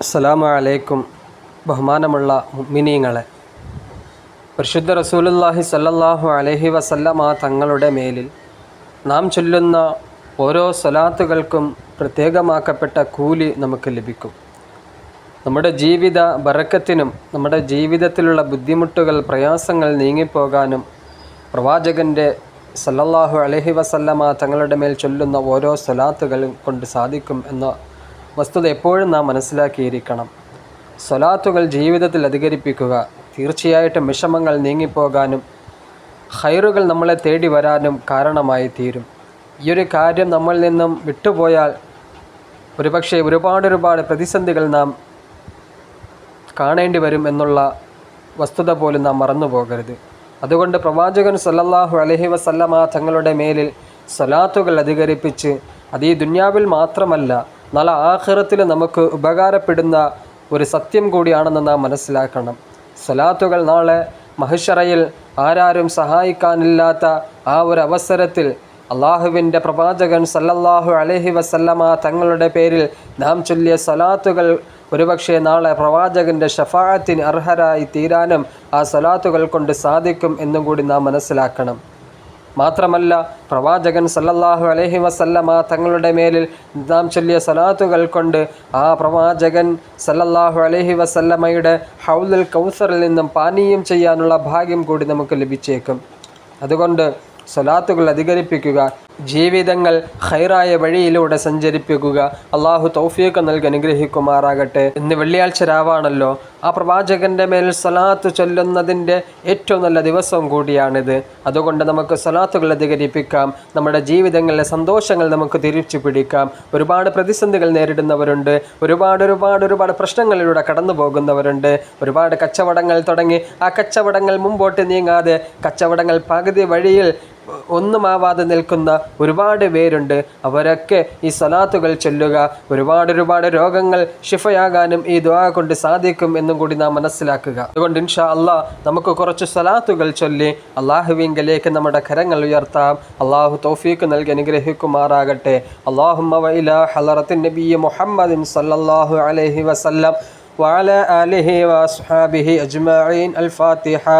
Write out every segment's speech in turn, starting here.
അസ്സലാമു അലൈക്കും ബഹുമാനമുള്ള മിനിങ്ങളെ പരിശുദ്ധ റസൂലുള്ളാഹി സല്ലല്ലാഹു അലഹി വസല്ലമ തങ്ങളുടെ മേലിൽ നാം ചൊല്ലുന്ന ഓരോ സ്വലാത്തുകൾക്കും പ്രത്യേകമാക്കപ്പെട്ട കൂലി നമുക്ക് ലഭിക്കും. നമ്മുടെ ജീവിത ബറക്കത്തിനും നമ്മുടെ ജീവിതത്തിലുള്ള ബുദ്ധിമുട്ടുകൾ പ്രയാസങ്ങൾ നീങ്ങിപ്പോകാനും പ്രവാചകന്റെ സല്ലല്ലാഹു അലഹി വസല്ലമ തങ്ങളുടെ മേൽ ചൊല്ലുന്ന ഓരോ സ്വലാത്തുകളും കൊണ്ട് സാധിക്കും എന്ന വസ്തുത എപ്പോഴും നാം മനസ്സിലാക്കിയിരിക്കണം. സ്വലാത്തുകൾ ജീവിതത്തിൽ അധികരിപ്പിക്കുക. തീർച്ചയായിട്ടും വിഷമങ്ങൾ നീങ്ങിപ്പോകാനും ഹൈറുകൾ നമ്മളെ തേടി വരാനും കാരണമായി തീരും ഈ ഒരു കാര്യം നമ്മളിൽ നിന്നും വിട്ടുപോയാൽ ഒരുപക്ഷെ ഒരുപാട് ഒരുപാട് പ്രതിസന്ധികൾ നാം കാണേണ്ടി വരും എന്നുള്ള വസ്തുത പോലും നാം മറന്നു പോകരുത്. അതുകൊണ്ട് പ്രവാചകൻ സല്ലല്ലാഹു അലഹി വസല്ലമ തങ്ങളുടെ മേലിൽ സ്വലാത്തുകൾ അധികരിപ്പിച്ച് അത് ഈ ദുന്യാവിൽ മാത്രമല്ല നാളെ ആഹ്റത്തിൽ നമുക്ക് ഉപകാരപ്പെടുന്ന ഒരു സത്യം കൂടിയാണെന്ന് നാം മനസ്സിലാക്കണം. സലാത്തുകൾ നാളെ മഹിഷറയിൽ ആരാരും സഹായിക്കാനില്ലാത്ത ആ ഒരു അവസരത്തിൽ അള്ളാഹുവിന്റെ പ്രവാചകൻ സല്ലല്ലാഹു അലഹി വസല്ലമ തങ്ങളുടെ പേരിൽ നാം ചൊല്ലിയ സലാത്തുകൾ ഒരുപക്ഷെ നാളെ പ്രവാചകന്റെ ഷഫാഅത്തിന് അർഹരായി തീരാനും ആ സലാത്തുകൾ കൊണ്ട് സാധിക്കും എന്നും കൂടി നാം മനസ്സിലാക്കണം. മാത്രമല്ല പ്രവാചകൻ സല്ലല്ലാഹു അലഹി വസല്ലമ തങ്ങളുടെ മേലിൽ നാം ചൊല്ലിയ സലാത്തുകൾ കൊണ്ട് ആ പ്രവാചകൻ സല്ലല്ലാഹു അലഹി വസല്ലമയുടെ ഹൗലുൽ കൗസറിൽ നിന്നും പാനീയം ചെയ്യാനുള്ള ഭാഗ്യം കൂടി നമുക്ക് ലഭിച്ചേക്കും. അതുകൊണ്ട് സ്വലാത്തുകൾ അധികരിപ്പിക്കുക. ജീവിതങ്ങൾ ഹൈറായ വഴിയിലൂടെ സഞ്ചരിപ്പിക്കുക. അള്ളാഹു തൗഫീഖ് നൽകി അനുഗ്രഹിക്കുമാറാകട്ടെ. ഇന്ന് വെള്ളിയാഴ്ച രാവാണല്ലോ. ആ പ്രവാചകന്റെ മേൽ സലാത്ത് ചൊല്ലുന്നതിന്റെ ഏറ്റവും നല്ല ദിവസം കൂടിയാണിത്. അതുകൊണ്ട് നമുക്ക് സലാത്തുകൾ അധികരിപ്പിക്കാം. നമ്മുടെ ജീവിതങ്ങളിലെ സന്തോഷങ്ങൾ നമുക്ക് തിരിച്ചു പിടിക്കാം. ഒരുപാട് പ്രതിസന്ധികൾ നേരിടുന്നവരുണ്ട്. ഒരുപാട് ഒരുപാട് ഒരുപാട് പ്രശ്നങ്ങളിലൂടെ കടന്നു പോകുന്നവരുണ്ട് ഒരുപാട് കച്ചവടങ്ങൾ തുടങ്ങി ആ കച്ചവടങ്ങൾ മുമ്പോട്ട് നീങ്ങാതെ കച്ചവടങ്ങൾ പകുതി വഴിയിൽ ഒന്നുമാവാതെ നിൽക്കുന്ന ഒരുപാട് പേരുണ്ട് അവരൊക്കെ ഈ സലാത്തുകൾ ചൊല്ലുക ഒരുപാട് ഒരുപാട് രോഗങ്ങൾ ഷിഫയാകാനും ഈ ദുആ കൊണ്ട് സാധിക്കും എന്നും കൂടി നാം മനസ്സിലാക്കുക അതുകൊണ്ട് ഇൻഷാ അള്ളാ നമുക്ക് കുറച്ച് സലാത്തുകൾ ചൊല്ലി അള്ളാഹുവിങ്കലേക്ക് നമ്മുടെ കരങ്ങൾ ഉയർത്താം അള്ളാഹു തൗഫീക്ക് നൽകി അനുഗ്രഹിക്കുമാറാകട്ടെ അള്ളാഹുമ്മ വഇലാ ഹലറത്തിൻ നബി മുഹമ്മദിൻ സല്ലല്ലാഹു അലൈഹി വസല്ലം وعلى آله وأصحابه أجمعين الفاتحة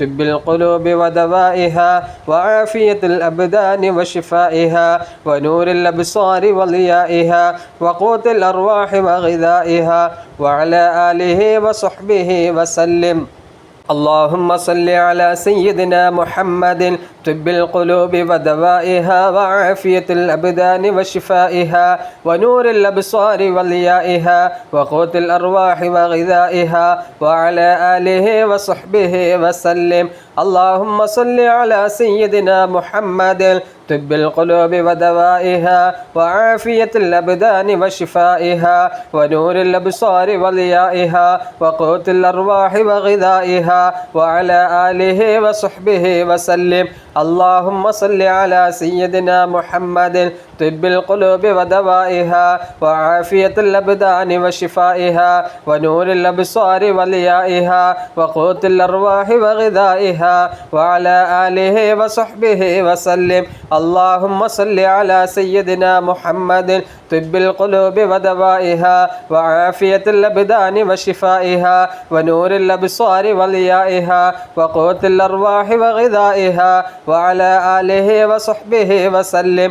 طب القلوب ودوائها وعافية الأبدان وشفائها ونور الأبصار وضيائها وقوت الأرواح وغذائها وعلى آله وصحبه وسلم. اللهم صل على سيدنا محمد طب القلوب ودوائها وعافية الأبدان وشفائها ونور الأبصار وضيائها وقوت الأرواح وغذائها وعلى آله وصحبه وسلم اللهم صل على سيدنا محمد طب القلوب ودوائها وعافية الأبدان وشفائها ونور الأبصار وضيائها وقوت الأرواح وغذائها وعلى آله وصحبه وسلم اللهم صل على سيدنا محمد طب القلوب ودوائها وعافية الأبدان وشفائها ونور الأبصار وضيائها وقوت الأرواح وغذائها وعلى آله وصحبه وسلم. اللهم صل على سيدنا محمد طب القلوب ودوائها وعافية الأبدان وشفائها ونور الأبصار وضيائها وقوت الأرواح وغذائها وعلى آله وصحبه وسلم.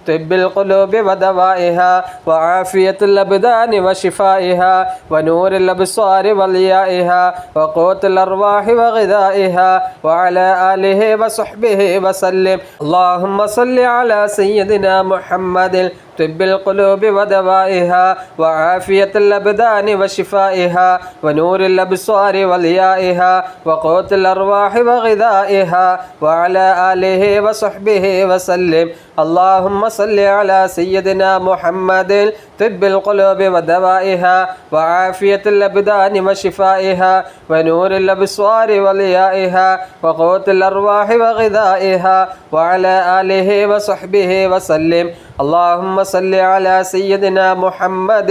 طب القلوب ودوائها وعافية الأبدان وشفائها ونور الأبصار وليائها وقوت الأرواح وغذائها وعلى آله وصحبه وسلم. اللهم صل على سيدنا محمد طب القلوب ودوائها وعافية الأبدان وشفائها ونور الأبصار وليائها وقوت الأرواح وغذائها وعلى آله وصحبه وسلم. اللهم صل على سيدنا محمد طب القلوب ودوائها وعافية الأبدان وشفائها ونور الأبصار وليائها وقوت الأرواح وغذائها وعلى آله وصحبه وسلم اللهم صل على سيدنا محمد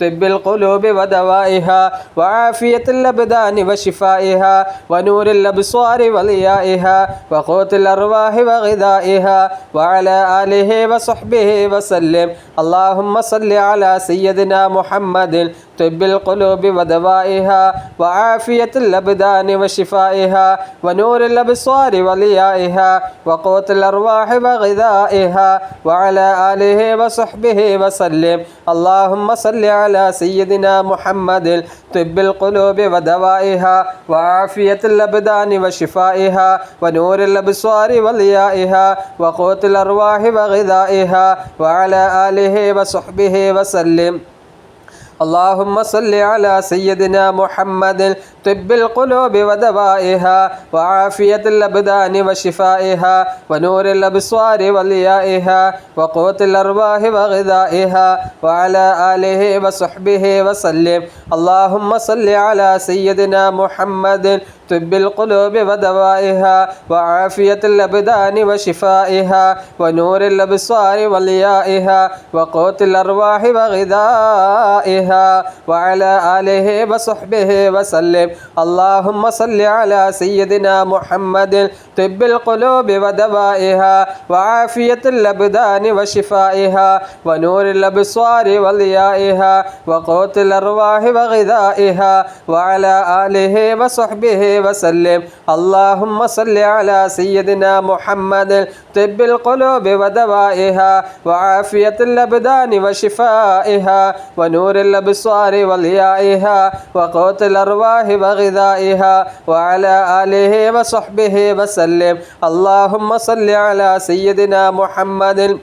طب القلوب ودوائها وعافية الأبدان وشفائها ونور الأبصار وليائها وقوت الأرواح وغذائها وعلى آله وصحبه وسلم اللهم صل على سيدنا محمد طب القلوب ودوائها وعافية الأبدان وشفائها ونور الأبصار وليائها وقوت الأرواح وغذائها وعلى آله وصحبه وسلم اللهم صل على سيدنا محمد طب القلوب ودوائها وعافية الأبدان وشفائها ونور الأبصار وليائها وقوت الأرواح وغذائها وعلى آله وصحبه وسلم اللهم صل على سيدنا محمد طب القلوب ودوائها وعافية الأبدان وشفائها ونور الأبصار وليائها وقوت الأرواح وغذائها وعلى آله وصحبه وسلم اللهم صل على سيدنا محمد طب القلوب ودوائها وعافية الأبدان وشفائها ونور الأبصار وليائها وقوت الأرواح وغذائها وعلى آله وصحبه وسلم اللهم صل على سيدنا محمد طب القلوب ودوائها وعافية الأبدان وشفائها ونور الأبصار وليائها وقوت الأرواح وغذائها وعلى آله وصحبه وسلم. اللهم صل على سيدنا محمد. طب القلوب ودوائها وعافية الأبدان وشفائها ونور الأبصار وليائها وقوت الأرواح وغذائها وعلى آله وصحبه وسلم. اللهم صل على سيدنا محمد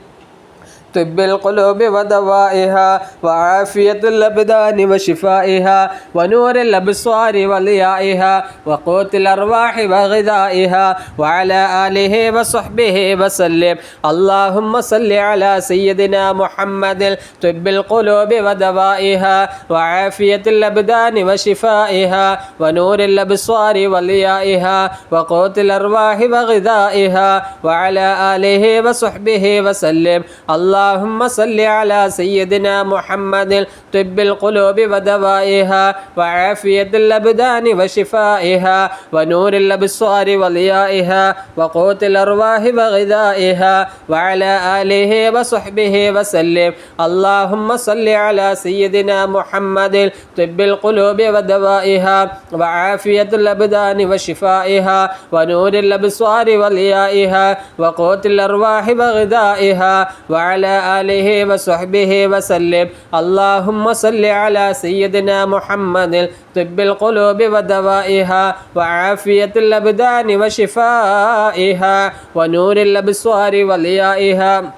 طب القلوب ودوائها وعافية الأبدان وشفائها ونور الأبصار وليائها وقوت الأرواح وغذائها وعلى آله وصحبه وسلم. اللهم صل على سيدنا محمد طب القلوب ودوائها وعافية الأبدان وشفائها ونور الأبصار وليائها وقوت الأرواح وغذائها وعلى آله وصحبه وسلم. الله اللهم صل على سيدنا محمد طب القلوب ودوائها وعافية الأبدان وشفائها ونور الأبصار وليائها وقوت الأرواح وغذائها وعلى آله وصحبه وسلم. اللهم صل على سيدنا محمد طب القلوب ودوائها وعافية الأبدان وشفائها ونور الأبصار وليائها وقوت الأرواح وغذائها وعلى آله وصحبه وسلم اللهم صل على سيدنا محمد طب القلوب ودوائها وعافية الأبدان وشفائها ونور الأبصار وليائها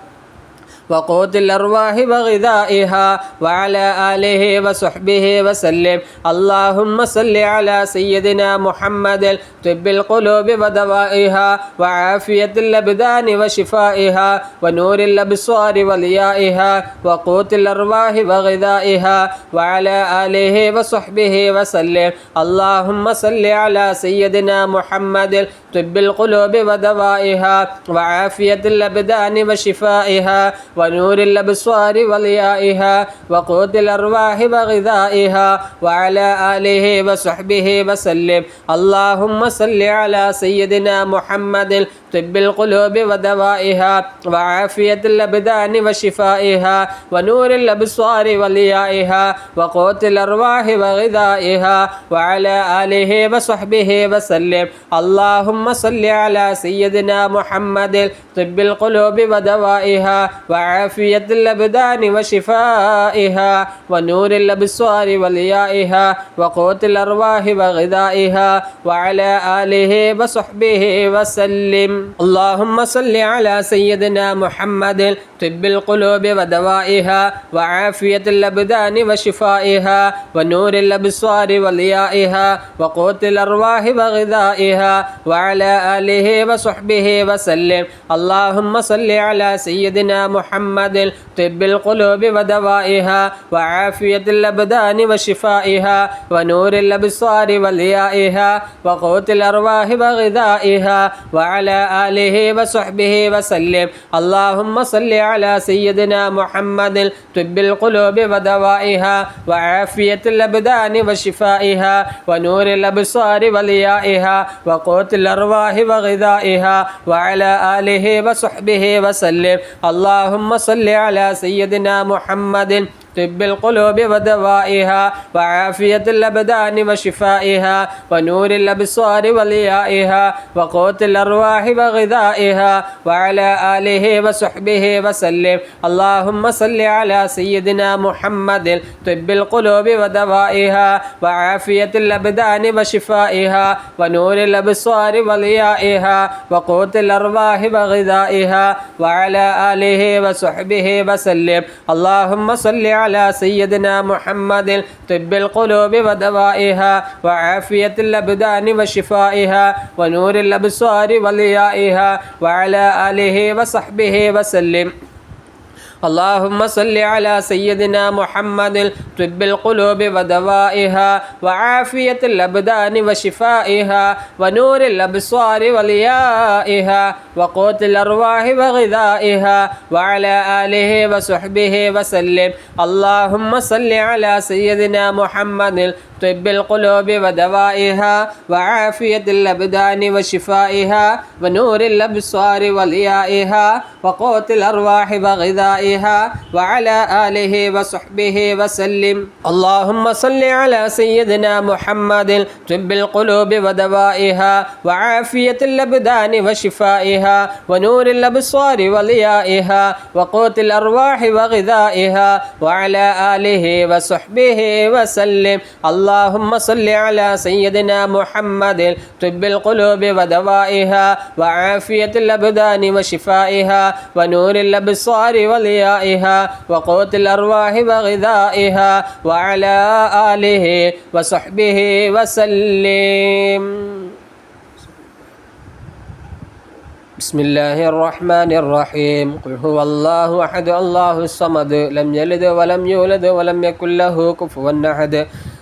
وقوت الأرواح وغذائها وعلى آله وصحبه وسلم. اللهم صل على سيدنا محمد طب القلوب ودوائها وعافية الأبدان وشفائها ونور الأبصار وليائها وقوت الأرواح وغذائها وعلى آله وصحبه وسلم. اللهم صل على سيدنا محمد طب القلوب ودوائها وعافية الأبدان وشفائها ونور الأبصار وليائها وقوت الأرواح وغذائها وعلى آله وصحبه وسلم اللهم صل على سيدنا محمد طب القلوب ودوائها وعافية الأبدان وشفائها ونور الأبصار وليائها وقوت الأرواح وغذائها وعلى آله وصحبه وسلم. اللهم صل على سيدنا محمد طب القلوب ودوائها وعافية الأبدان وشفائها ونور الأبصار وليائها وقوت الأرواح وغذائها وعلى آله وصحبه وسلم. اللهم صل على سيدنا محمد طب القلوب ودوائها وعافية الأبدان وشفائها ونور الأبصار وليائها وقوت الأرواح وغذائها وعلى آله وصحبه وسلم. اللهم صل على سيدنا محمد طب القلوب ودوائها وعافية الأبدان وشفائها ونور الأبصار وليائها وقوت الأرواح وغذائها وعلى آله وصحبه وسلم اللهم صل على سيدنا محمد طب القلوب ودوائها وعافية الأبدان وشفائها ونور الأبصار وليائها وقوت الأرواح وغذائها وعلى آله وصحبه وسلم اللهم صل على سيدنا محمد طب القلوب ودوائها وعافية الأبدان وشفائها ونور الأبصار وليائها وقوت الأرواح وغذائها وعلى آله وصحبه وسلم. اللهم صل على سيدنا محمد طب القلوب ودوائها وعافية الأبدان وشفائها ونور الأبصار وليائها وقوت الأرواح وغذائها وعلى آله وصحبه وسلم. اللهم صل على سيدنا محمد طب القلوب ودوائها وعافية الأبدان وشفائها ونور الأبصار وليائها وعلى آله وصحبه وسلم اللهم صل على سيدنا محمد طب القلوب ودوائها وعافية الأبدان وشفائها ونور الأبصار وليائها وقوت الأرواح وغذائها وعلى آله وصحبه وسلم اللهم صل على سيدنا محمد طب القلوب ودوائها وعافية الأبدان وشفائها ونور الأبصار وليائها وقوت الأرواح وغذائها وعلى آله وصحبه وسلم. اللهم صل على سيدنا محمد. طب القلوب ودوائها وعافية الأبدان وشفائها ونور الأبصار وليائها وقوت الأرواح وغذائها وعلى آله وصحبه وسلم. اللهم صل على سيدنا محمد طب القلوب ودوائها وعافية الأبدان وشفائها ونور الأبصار وليائها وقوت الأرواح وغذائها وعلى آله وصحبه وسلم. بسم الله الرحمن الرحيم. قل هو الله أحد الله الصمد لم يلد ولم يولد ولم يكن له كفوا أحد.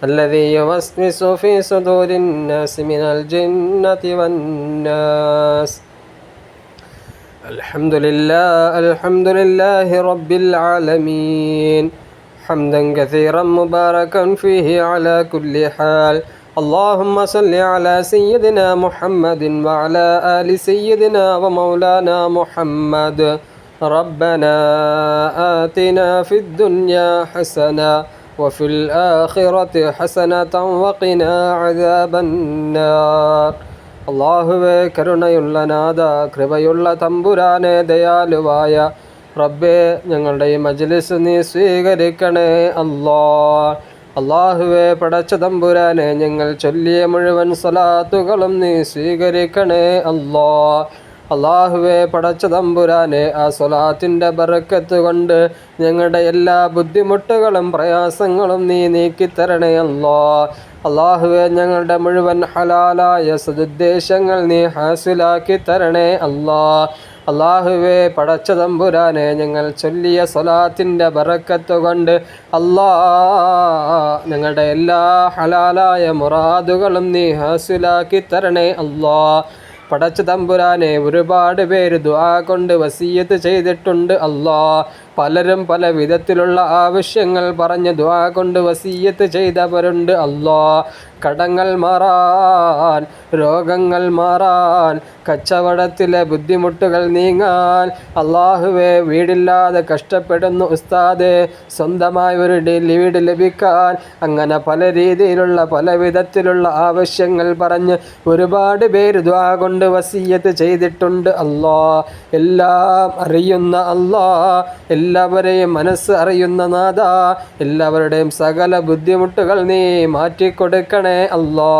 الذي يوسوس في صدور الناس من الجنة والناس. الحمد لله الحمد لله رب العالمين. حمدا كثيرا مباركا فيه على كل حال. اللهم صل على سيدنا محمد وعلى آل سيدنا ومولانا محمد. ربنا آتنا في الدنيا حسنة وفي الآخرة حسنة وقنا عذاب النار അള്ളാഹുവെ കരുണയുള്ള നാഥ കൃപയുള്ള തമ്പുരാനെ ദയാലുവായ റബ്ബെ ഞങ്ങളുടെ ഈ മജ്ലിസ് നീ സ്വീകരിക്കണേ അല്ലാ അള്ളാഹുവെ പടച്ച തമ്പുരാനെ ഞങ്ങൾ ചൊല്ലിയ മുഴുവൻ സലാത്തുകളും നീ സ്വീകരിക്കണേ അല്ലാ അള്ളാഹുവെ പടച്ച തമ്പുരാനെ ആ സ്വലാത്തിന്റെ ബറക്കത്ത് കൊണ്ട് ഞങ്ങളുടെ എല്ലാ ബുദ്ധിമുട്ടുകളും പ്രയാസങ്ങളും നീ നീക്കിത്തരണേ അല്ലോ അള്ളാഹുവെ ഞങ്ങളുടെ മുഴുവൻ ഹലാലായ സതുദ്ദേശങ്ങൾ നീ ഹാസിലാക്കി തരണേ അല്ലാ അള്ളാഹുവെ പടച്ച തമ്പുരാനെ ഞങ്ങൾ ചൊല്ലിയ സ്വലാത്തിന്റെ ബറക്കത്ത് കൊണ്ട് അല്ലാ ഞങ്ങളുടെ എല്ലാ ഹലാലായ മുറാദുകളും നീ ഹാസിലാക്കി തരണേ അല്ലാ പടച്ച തമ്പുരാനെ ഒരുപാട് പേര് ദുആ കൊണ്ട് വസീയത്ത് ചെയ്തിട്ടുണ്ട് അല്ലാ പലരും പല വിധത്തിലുള്ള ആവശ്യങ്ങൾ പറഞ്ഞ് ദ്വാ കൊണ്ട് വസീയത്ത് ചെയ്തവരുണ്ട്. അല്ലാ കടങ്ങൾ മാറാൻ രോഗങ്ങൾ മാറാൻ കച്ചവടത്തിലെ ബുദ്ധിമുട്ടുകൾ നീങ്ങാൻ. അള്ളാഹുവെ വീടില്ലാതെ കഷ്ടപ്പെടുന്നു ഉസ്താദ് സ്വന്തമായി ഒരു വീട് ലഭിക്കാൻ. അങ്ങനെ പല രീതിയിലുള്ള പല വിധത്തിലുള്ള ആവശ്യങ്ങൾ പറഞ്ഞ് ഒരുപാട് പേര് ദ്വാ കൊണ്ട് വസീയത്ത് ചെയ്തിട്ടുണ്ട്. അല്ലാ എല്ലാം അറിയുന്ന അല്ലാ എല്ലാവരെയും മനസ്സ് അറിയുന്ന നാഥ. എല്ലാവരുടെയും സകല ബുദ്ധിമുട്ടുകൾ നീ മാറ്റിക്കൊടുക്കണേ അല്ലാ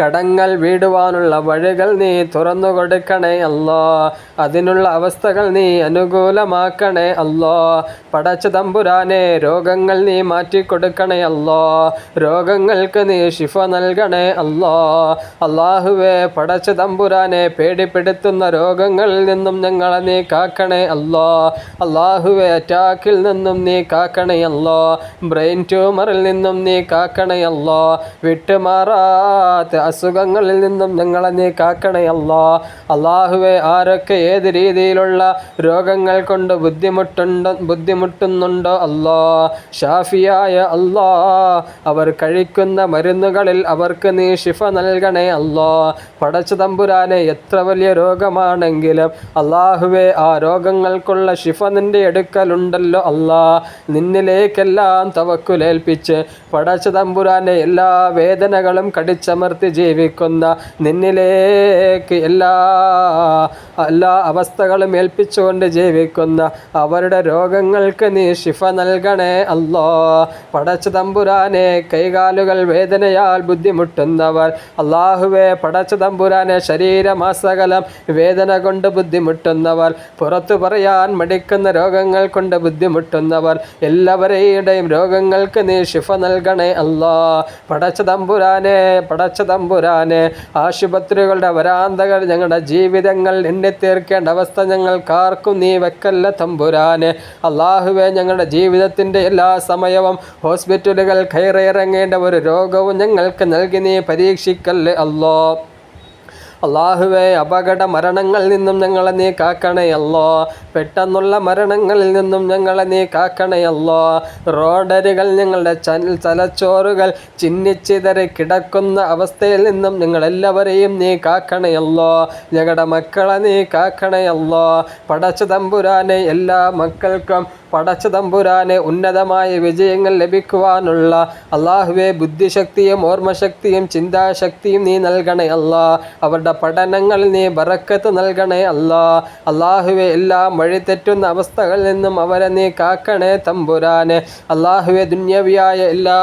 കടങ്ങൾ വീടുവാനുള്ള വഴികൾ നീ തുറന്നു കൊടുക്കണേ അല്ലോ. അതിനുള്ള അവസ്ഥകൾ നീ അനുകൂലമാക്കണേ അല്ലോ. പടച്ച തമ്പുരാനെ രോഗങ്ങൾ നീ മാറ്റിക്കൊടുക്കണേ അല്ലോ. രോഗങ്ങൾക്ക് നീ ശിഫ നൽകണേ അല്ലോ. അള്ളാഹുവെ പടച്ച തമ്പുരാനെ പേടിപ്പെടുത്തുന്ന രോഗങ്ങളിൽ നിന്നും ഞങ്ങളെ നീ കാക്കണേ അല്ലോ. അള്ളാഹുവെ അറ്റാക്കിൽ നിന്നും നീ കാക്കണേ അല്ലോ. ബ്രെയിൻ ട്യൂമറിൽ നിന്നും നീ കാക്കണേ അല്ലോ. വിട്ടുമാറാത്ത അസുഖങ്ങളിൽ നിന്നും ഞങ്ങളെ നീ കാക്കണേ അല്ലാ. അള്ളാഹുവെ ആരൊക്കെ ഏത് രീതിയിലുള്ള രോഗങ്ങൾ കൊണ്ട് ബുദ്ധിമുട്ടുണ്ടോ ബുദ്ധിമുട്ടുന്നുണ്ടോ അല്ലാ. ഷാഫിയായ അല്ലാ. അവർ കഴിക്കുന്ന മരുന്നുകളിൽ അവർക്ക് നീ ശിഫ നൽകണേ അല്ലാ. പടച്ചു തമ്പുരാനെ എത്ര വലിയ രോഗമാണെങ്കിലും അള്ളാഹുവെ ആ രോഗങ്ങൾക്കുള്ള ഷിഫ നിന്റെ എടുക്കലുണ്ടല്ലോ അല്ലാ. നിന്നിലേക്കെല്ലാം തവക്കുലേൽപ്പിച്ച് പടച്ചു തമ്പുരാനെ എല്ലാ വേദനകളും കടിച്ചമർത്തി ജീവിക്കുന്ന നിന്നിലേക്ക് എല്ലാ എല്ലാ അവസ്ഥകളും ഏൽപ്പിച്ചുകൊണ്ട് ജീവിക്കുന്ന അവരുടെ രോഗങ്ങൾക്ക് നീ ശിഫ നൽകണേ അല്ലോ. പടച്ചു തമ്പുരാനെ കൈകാലുകൾ വേദനയാൽ ബുദ്ധിമുട്ടുന്നവർ അള്ളാഹുവെ പടച്ചു തമ്പുരാനെ ശരീരമാസകലം വേദന കൊണ്ട് ബുദ്ധിമുട്ടുന്നവർ പുറത്തു പറയാൻ മടിക്കുന്ന രോഗങ്ങൾ കൊണ്ട് ബുദ്ധിമുട്ടുന്നവർ എല്ലാവരെയും രോഗങ്ങൾക്ക് നീ ശിഫ നൽകണേ അല്ലോ. പടച്ച തമ്പുരാനെ പടച്ച തമ്പുരാനെ. ആശുപത്രികളുടെ വരാന്തകൾ ഞങ്ങളുടെ ജീവിതങ്ങൾ എണ്ണിത്തീർക്കേണ്ട അവസ്ഥ ഞങ്ങൾ കാർക്കും നീ വെക്കല്ല തമ്പുരാനെ. അള്ളാഹുവെ ഞങ്ങളുടെ ജീവിതത്തിന്റെ എല്ലാ സമയവും ഹോസ്പിറ്റലുകൾ കയറിയിറങ്ങേണ്ട ഒരു രോഗവും ഞങ്ങൾക്ക് നൽകി നീ പരീക്ഷിക്കല്ലേ അല്ലോ. അള്ളാഹുവെ അപകട മരണങ്ങളിൽ നിന്നും ഞങ്ങളെ നീ കാക്കണയല്ലോ. പെട്ടെന്നുള്ള മരണങ്ങളിൽ നിന്നും ഞങ്ങളെ നീ കാക്കണയല്ലോ. റോഡരികൾ ഞങ്ങളുടെ ചൽ തലച്ചോറുകൾ ചിന്നിച്ചിതറി കിടക്കുന്ന അവസ്ഥയിൽ നിന്നും ഞങ്ങളെല്ലാവരെയും നീ കാക്കണയല്ലോ. ഞങ്ങളുടെ മക്കളെ നീ കാക്കണയല്ലോ. പടച്ചു തമ്പുരാനെ എല്ലാ മക്കൾക്കും പടച്ച തമ്പുരാനെ ഉന്നതമായ വിജയങ്ങൾ ലഭിക്കുവാനുള്ള അള്ളാഹുവെ ബുദ്ധിശക്തിയും ഓർമ്മശക്തിയും ചിന്താശക്തിയും നീ നൽകണേ അല്ലാ. അവരുടെ പഠനങ്ങളിൽ നീ ബറക്കത്ത് നൽകണേ അല്ലാ. അള്ളാഹുവെ എല്ലാം വഴിതെറ്റുന്ന അവസ്ഥകളിൽ നിന്നും അവരെ നീ കാക്കണേ തമ്പുരാനെ. അള്ളാഹുവെ ദുന്യവിയായ എല്ലാ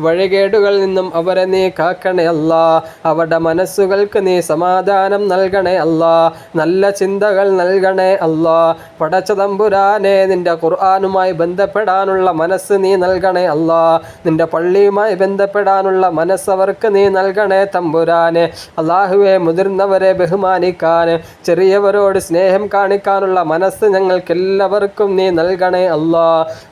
വഴികേടുകളിൽ നിന്നും അവരെ നീ കാക്കണേ അല്ലാ. അവരുടെ മനസ്സുകൾക്ക് നീ സമാധാനം നൽകണേ അല്ലാ. നല്ല ചിന്തകൾ നൽകണേ അല്ലാ. പടച്ച തമ്പുരാൻ തമ്പുരാനെ നിന്റെ ഖുർആാനുമായി ബന്ധപ്പെടാനുള്ള മനസ്സ് നീ നൽകണേ അല്ലാ. നിന്റെ പള്ളിയുമായി ബന്ധപ്പെടാനുള്ള മനസ്സ് അവർക്ക് നീ നൽകണേ തമ്പുരാനെ. അള്ളാഹുവെ മുതിർന്നവരെ ബഹുമാനിക്കാൻ ചെറിയവരോട് സ്നേഹം കാണിക്കാനുള്ള മനസ്സ് ഞങ്ങൾക്ക് എല്ലാവർക്കും നീ നൽകണേ അല്ലാ.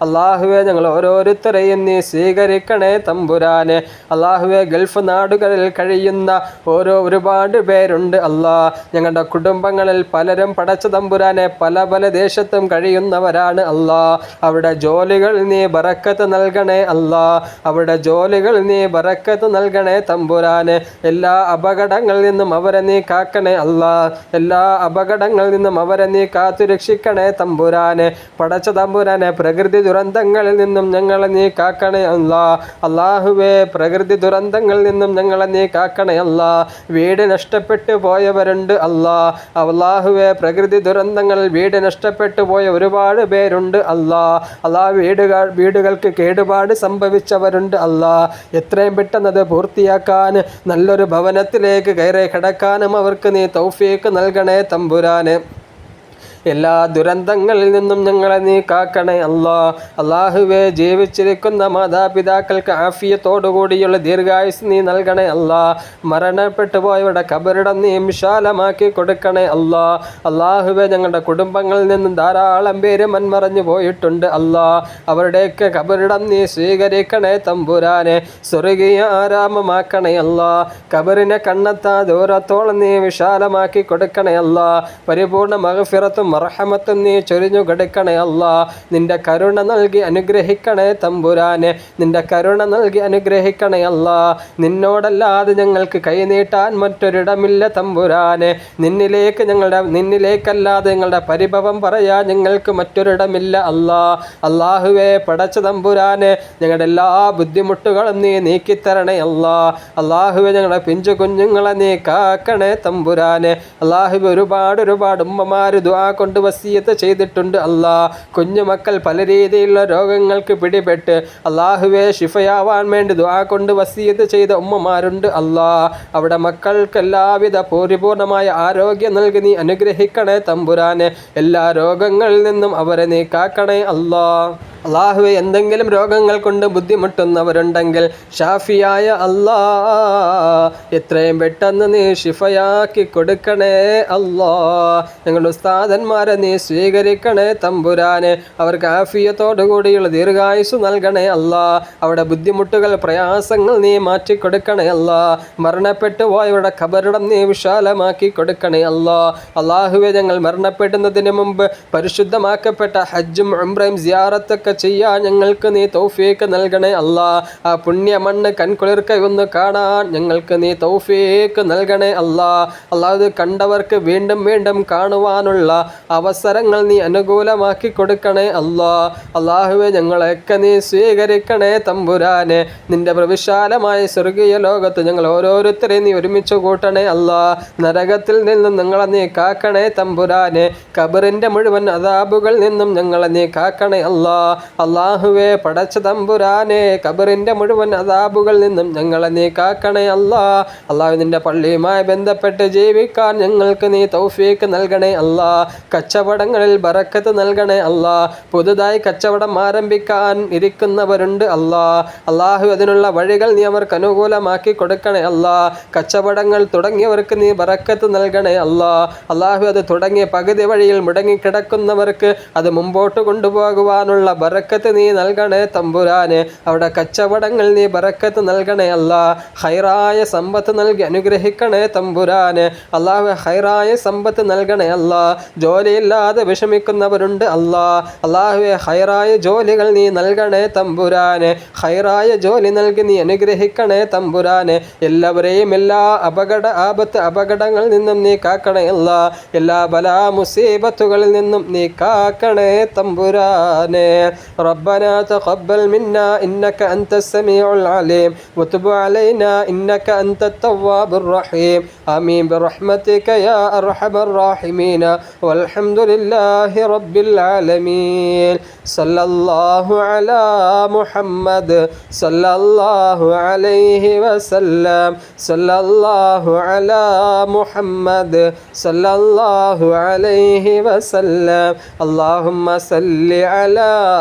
അള്ളാഹുവെ ഞങ്ങൾ ഓരോരുത്തരെയും നീ സ്വീകരിക്കണേ തമ്പുരാനെ. അള്ളാഹുവെ ഗൾഫ് നാടുകളിൽ കഴിയുന്ന ഓരോ ഒരുപാട് പേരുണ്ട് അല്ലാ. ഞങ്ങളുടെ കുടുംബങ്ങളിൽ പലരും പടച്ച തമ്പുരാനെ പല പല ദേശത്തും കഴിയുന്ന ജീവിക്കുന്നവരാണ് അല്ലാ. അവിടെ ജോലികൾ നീ ബറക്കത്ത് നൽകണേ അല്ലാ. അവിടെ ജോലികൾ നീ ബറക്കത്ത് നൽകണേ തമ്പുരാന്. എല്ലാ അപകടങ്ങളിൽ നിന്നും അവരെ നീ കാക്കണേ അല്ലാ. എല്ലാ അപകടങ്ങളിൽ നിന്നും അവരെ നീ കാത്തു രക്ഷിക്കണേ തമ്പുരാന്. പടച്ച തമ്പുരാനെ പ്രകൃതി ദുരന്തങ്ങളിൽ നിന്നും ഞങ്ങളെ നീ കാക്കണേ അല്ലാ. അള്ളാഹുവേ പ്രകൃതി ദുരന്തങ്ങളിൽ നിന്നും ഞങ്ങളെ നീ കാക്കണേ അല്ലാ. വീട് നഷ്ടപ്പെട്ടു പോയവരുണ്ട് അല്ലാ. അള്ളാഹുവേ പ്രകൃതി ദുരന്തങ്ങളിൽ വീട് നഷ്ടപ്പെട്ടു പോയ ഒരുപാട് പേരുണ്ട് അല്ലാ. അല്ലാ വീടുകൾ വീടുകൾക്ക് കേടുപാട് സംഭവിച്ചവരുണ്ട് അല്ലാ. എത്രയും പെട്ടെന്ന് അത് പൂർത്തിയാക്കാൻ നല്ലൊരു ഭവനത്തിലേക്ക് കയറി കിടക്കാനും അവർക്ക് നീ തൗഫീക്ക് നൽകണേ തമ്പുരാന്. എല്ലാ ദുരന്തങ്ങളിൽ നിന്നും ഞങ്ങളെ നീ കാക്കണേ അല്ലാ. അള്ളാഹുവെ ജീവിച്ചിരിക്കുന്ന മാതാപിതാക്കൾക്ക് ആഫിയത്തോടുകൂടിയുള്ള ദീർഘായുസ് നീ നൽകണേ അല്ലാ. മരണപ്പെട്ടു പോയവരുടെ കബറിടം നീ വിശാലമാക്കി കൊടുക്കണേ അല്ലാ. അള്ളാഹുവെ ഞങ്ങളുടെ കുടുംബങ്ങളിൽ നിന്നും ധാരാളം പേര് മൺമറഞ്ഞു പോയിട്ടുണ്ട് അല്ലാ. അവരുടെയൊക്കെ കബറിടം നീ സ്വീകരിക്കണേ തമ്പുരാനെ. സ്വർഗീയ ആരാമമാക്കണേ അല്ലാ. കബറിനെ കണ്ണെത്താ ദൂരത്തോളം നീ വിശാലമാക്കി കൊടുക്കണേ അല്ലാ. പരിപൂർണ മഹഫിറത്തും മറഹമത്തും നീ ചൊരിഞ്ഞു കിടക്കണേ അല്ല. നിന്റെ കരുണ നൽകി അനുഗ്രഹിക്കണേ തമ്പുരാനെ. നിന്റെ കരുണ നൽകി അനുഗ്രഹിക്കണേ അല്ല. നിന്നോടല്ലാതെ ഞങ്ങൾക്ക് കൈനീട്ടാൻ മറ്റൊരിടമില്ല തമ്പുരാനെ. നിന്നിലേക്ക് ഞങ്ങളുടെ നിന്നിലേക്കല്ലാതെ ഞങ്ങളുടെ പരിഭവം പറയാ ഞങ്ങൾക്ക് മറ്റൊരിടമില്ല അല്ലാ. അള്ളാഹുവേ പടച്ച തമ്പുരാനെ ഞങ്ങളുടെ എല്ലാ ബുദ്ധിമുട്ടുകളും നീ നീക്കിത്തരണേ അല്ലാ. അള്ളാഹുവെ ഞങ്ങളുടെ പിഞ്ചു കുഞ്ഞുങ്ങളെ നീ കാക്കണേ തമ്പുരാനെ. അള്ളാഹുവെ ഒരുപാട് ഒരുപാട് ഉമ്മമാർ ദുആ കൊണ്ട് വസീയത്ത് ചെയ്തിട്ടുണ്ട് അല്ലാ. കുഞ്ഞുമക്കൾ പല രീതിയിലുള്ള രോഗങ്ങൾക്ക് പിടിപെട്ട് അള്ളാഹുവെ ഷിഫയാവാൻ വേണ്ടി ദുആ കൊണ്ട് വസീയത്ത് ചെയ്ത ഉമ്മമാരുണ്ട് അല്ലാ. അവിടെ മക്കൾക്ക് എല്ലാവിധ പരിപൂർണമായ ആരോഗ്യം നൽകി നീ അനുഗ്രഹിക്കണേ തമ്പുരാനെ. എല്ലാ രോഗങ്ങളിൽ നിന്നും അവരെ നീ കാക്കണേ അല്ലാ. അള്ളാഹുവെ എന്തെങ്കിലും രോഗങ്ങൾ കൊണ്ട് ബുദ്ധിമുട്ടുന്നവരുണ്ടെങ്കിൽ ഷാഫിയായ അല്ലാ എത്രയും പെട്ടെന്ന് നീ ഷിഫയാക്കി കൊടുക്കണേ അല്ലാ. ഞങ്ങളുടെ ഉസ്താദന്മാരെ നീ സ്വീകരിക്കണേ തമ്പുരാനെ. അവർക്ക് ആഫിയത്തോടുകൂടിയുള്ള ദീർഘായുസ് നൽകണേ അല്ലാ. അവിടെ ബുദ്ധിമുട്ടുകൾ പ്രയാസങ്ങൾ നീ മാറ്റി കൊടുക്കണേ അല്ലാ. മരണപ്പെട്ടു പോയവരുടെ ഖബറിടം നീ വിശാലമാക്കി കൊടുക്കണേ അല്ലാ. അള്ളാഹുവെ ഞങ്ങൾ മരണപ്പെടുന്നതിന് മുമ്പ് പരിശുദ്ധമാക്കപ്പെട്ട ഹജ്ജും ഉംറയും സിയാറത്തൊക്കെ ചെയ്യാൻ ഞങ്ങൾക്ക് നീ തൗഫീക്ക് നൽകണേ അല്ലാ. ആ പുണ്യ മണ്ണ് കൺകുളിർക്ക ഒന്ന് കാണാൻ ഞങ്ങൾക്ക് നീ തൗഫീക്ക് നൽകണേ അല്ലാ. അല്ലാതെ കണ്ടവർക്ക് വീണ്ടും വീണ്ടും കാണുവാനുള്ള അവസരങ്ങൾ നീ അനുകൂലമാക്കി കൊടുക്കണേ അല്ലാ. അള്ളാഹുവെ ഞങ്ങളെയൊക്കെ നീ സ്വീകരിക്കണേ തമ്പുരാനെ. നിന്റെ പ്രവിശാലമായ സ്വർഗീയ ലോകത്ത് ഞങ്ങൾ ഓരോരുത്തരെയും നീ ഒരുമിച്ച് കൂട്ടണേ അല്ലാ. നരകത്തിൽ നിന്നും ഞങ്ങളെ നീ കാക്കണേ തമ്പുരാനെ. കബറിന്റെ മുഴുവൻ അതാബുകൾ നിന്നും ഞങ്ങളെ നീ കാക്കണേ അല്ലാ. അള്ളാഹുവെ പടച്ച തമ്പുരാനെ കബറിന്റെ മുഴുവൻ അതാബുകളിൽ നിന്നും ഞങ്ങളെ നീ കാക്കണേ അല്ലാ. അള്ളാഹു നിന്റെ പള്ളിയുമായി ബന്ധപ്പെട്ട് ജീവിക്കാൻ ഞങ്ങൾക്ക് നീ തൗഫീക്ക് നൽകണേ അല്ലാ. കച്ചവടങ്ങളിൽ ബറക്കത്ത് നൽകണേ അല്ലാ. പുതുതായി കച്ചവടം ആരംഭിക്കാൻ ഇരിക്കുന്നവരുണ്ട് അല്ലാ. അള്ളാഹു അതിനുള്ള വഴികൾ നീ അവർക്ക് അനുകൂലമാക്കി കൊടുക്കണേ അല്ലാ. കച്ചവടങ്ങൾ തുടങ്ങിയവർക്ക് നീ ബറക്കത്ത് നൽകണേ അല്ലാ. അള്ളാഹു അത് തുടങ്ങിയ പകുതി വഴിയിൽ മുടങ്ങിക്കിടക്കുന്നവർക്ക് അത് മുമ്പോട്ട് കൊണ്ടുപോകുവാനുള്ള ബറക്കത്ത് നീ നൽകണേ തമ്പുരാന്. അവിടെ കച്ചവടങ്ങൾ നീ ബറക്കത്ത് നൽകണേ അല്ല. ഹൈറായ സമ്പത്ത് നൽകി അനുഗ്രഹിക്കണേ തമ്പുരാന്. അള്ളാഹ് ഹൈറായ സമ്പത്ത് നൽകണേ അല്ല. ജോലിയില്ലാതെ വിഷമിക്കുന്നവരുണ്ട് അല്ല. അള്ളാഹുവെ ഹൈറായ ജോലികൾ നീ നൽകണേ തമ്പുരാന്. ഹൈറായ ജോലി നൽകി നീ അനുഗ്രഹിക്കണേ തമ്പുരാന്. എല്ലാവരെയും എല്ലാ അപകട ആപത്ത് അപകടങ്ങളിൽ നിന്നും നീ കാക്കണേ അല്ല. എല്ലാ ബലാ മുസീബത്തുകളിൽ നിന്നും നീ കാക്കണേ തമ്പുരാനെ. ربنا تقبل منا إنك أنت السميع العليم وتب علينا إنك أنت التواب الرحيم آمين برحمتك يا أرحم الراحمين والحمد لله رب العالمين صلى الله على محمد صلى الله عليه وسلم صلى الله على محمد صلى الله عليه وسلم اللهم صل على